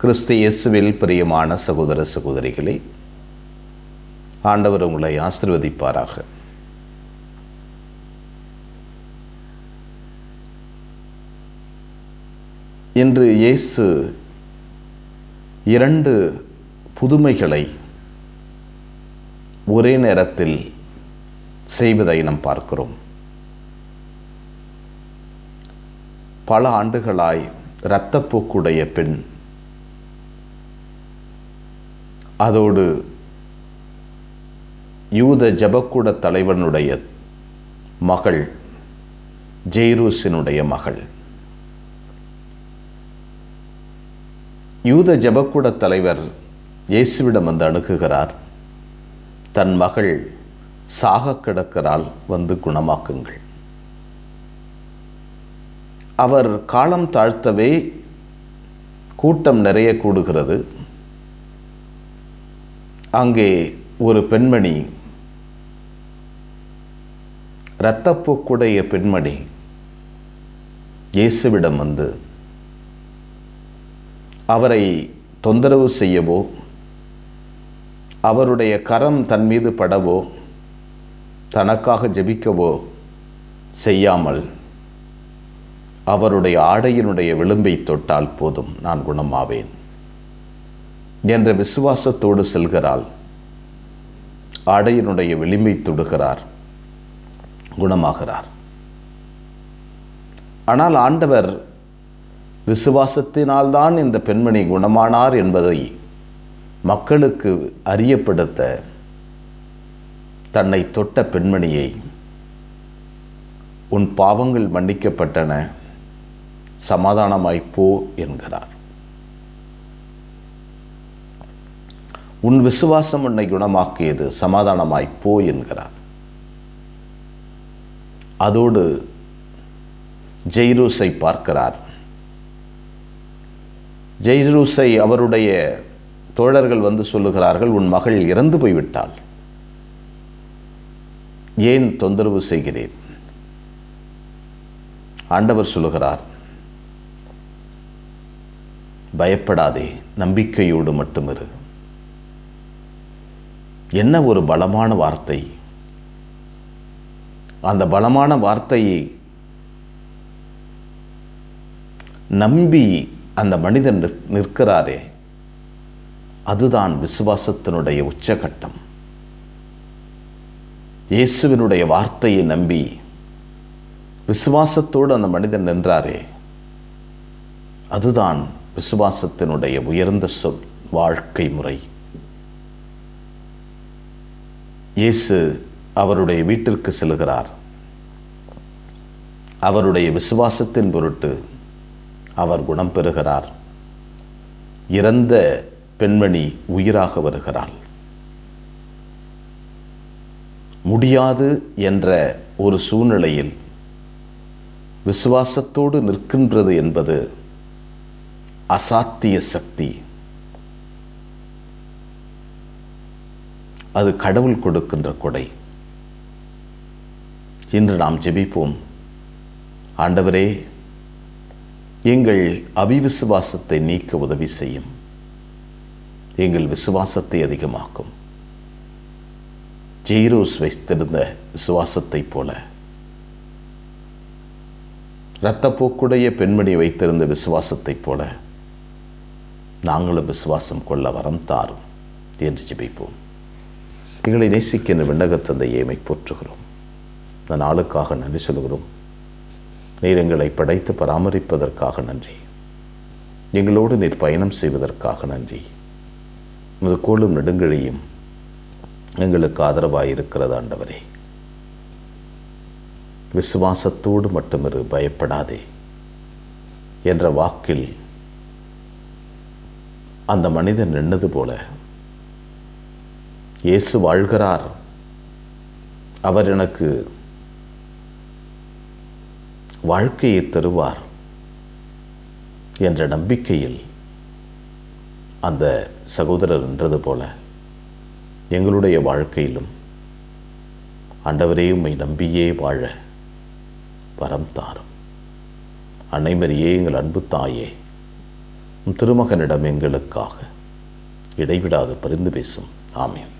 கிறிஸ்து இயேசுவில் பிரியமான சகோதர சகோதரிகளே ஆண்டவர் உங்களை ஆசிர்வதிப்பாராக. இன்று இயேசு இரண்டு புதுமைகளை ஒரே நேரத்தில் செய்வதை நாம் பார்க்கிறோம். பல ஆண்டுகளாய் இரத்தப்போக்குடைய பெண் அதோடு யூத ஜபக்கூட தலைவனுடைய மகள் ஜெய்ரூசினுடைய மகள். யூத ஜபக்கூட தலைவர் இயேசுவிடம் வந்து அணுகுகிறார் தன் மகள் சாக கிடக்கிறாள் வந்து குணமாக்குங்கள். அவர் காலம் தாழ்த்தவே கூட்டம் நிறைய கூடுகிறது. அங்கே ஒரு பெண்மணி இரத்தப்போக்குடைய பெண்மணி இயேசுவிடம் வந்து அவரை தொந்தரவு செய்யவோ அவருடைய கரம் தன் மீது படவோ தனக்காக ஜெபிக்கவோ செய்யாமல் அவருடைய ஆடையினுடைய விளிம்பை தொட்டால் போதும் நான் குணமாவேன். என்ற விசுவாசத்தோடு செல்கிறாள். ஆடையினுடைய விளிம்பை தொடுகிறார். குணமாகிறார். ஆனால் ஆண்டவர் விசுவாசத்தினால்தான் இந்த பெண்மணி குணமானார் என்பதை மக்களுக்கு அறியப்படுத்த தன்னை தொட்ட பெண்மணியை உன் பாவங்கள் மன்னிக்கப்பட்டன சமாதானமாய் போ என்கிறார். உன் விசுவாசம் உன்னை குணமாக்கியது சமாதானமாய் போ என்கிறார். அதோடு ஜெய்ரூஸை பார்க்கிறார். ஜெய்ரூஸை அவருடைய தோழர்கள் வந்து சொல்லுகிறார்கள் உன் மகள் இறந்து போய்விட்டாள். ஏன் தொந்தரவு செய்கிறேன்? ஆண்டவர் சொல்லுகிறார் பயப்படாதே நம்பிக்கையோடு மட்டுமிரு. என்ன ஒரு பலமான வார்த்தை? அந்த பலமான வார்த்தையை நம்பி அந்த மனிதன் நிற்கிறாரே அதுதான் விசுவாசத்தினுடைய உச்சகட்டம். இயேசுவினுடைய வார்த்தையை நம்பி விசுவாசத்தோடு அந்த மனிதன் நின்றாரே அதுதான் விசுவாசத்தினுடைய உயர்ந்த சொல் வாழ்க்கை முறை. இயேசு அவருடைய வீட்டிற்கு செல்கிறார். அவருடைய விசுவாசத்தின் பொருட்டு அவர் குணம் பெறுகிறார். இறந்த பெண்மணி உயிராக வருகிறாள். முடியாது என்ற ஒரு சூழ்நிலையில் விசுவாசத்தோடு நிற்கின்றது என்பது அசாத்திய சக்தி. அது கடவுள் கொடுக்கின்ற கொடை. இன்று நாம் ஜெபிப்போம். ஆண்டவரே எங்கள் அவிவிசுவாசத்தை நீக்க உதவி செய்யும். எங்கள் விசுவாசத்தை அதிகமாக்கும். ஜெய்ரோஸ் வைத்திருந்த விசுவாசத்தைப் போல. இரத்தப்போக்குடைய பெண்மணி வைத்திருந்த விசுவாசத்தைப் போல நாங்களும் விசுவாசம் கொள்ள வரம் தாரும். என்று ஜெபிப்போம். எங்களை நேசிக்கின்ற விண்ணகத்தந்தையேமை போற்றுகிறோம் இந்த நாளுக்காக நன்றி சொல்கிறோம் நீர் எங்களை படைத்து பராமரிப்பதற்காக நன்றி. எங்களோடு நீர் பயணம் செய்வதற்காக நன்றி. உமது கோளும் நெடுங்கழியும் எங்களுக்கு ஆதரவாக இருக்கிறது ஆண்டவரே. விசுவாசத்தோடு மட்டுமிரு பயப்படாதே. என்ற வாக்கில் அந்த மனிதன் நின்னது போல இயேசு வாழ்கிறார். அவர் எனக்கு வாழ்க்கையை தருவார் என்ற நம்பிக்கையில் அந்த சகோதரர் என்றது போல எங்களுடைய வாழ்க்கையிலும் ஆண்டவரே உம்மை நம்பியே வாழ வரம் தாரும். அன்னைமரியே எங்கள் அன்பு தாயே திருமகனிடம் எங்களுக்காக இடைவிடாது பரிந்து பேசும். ஆமீன்.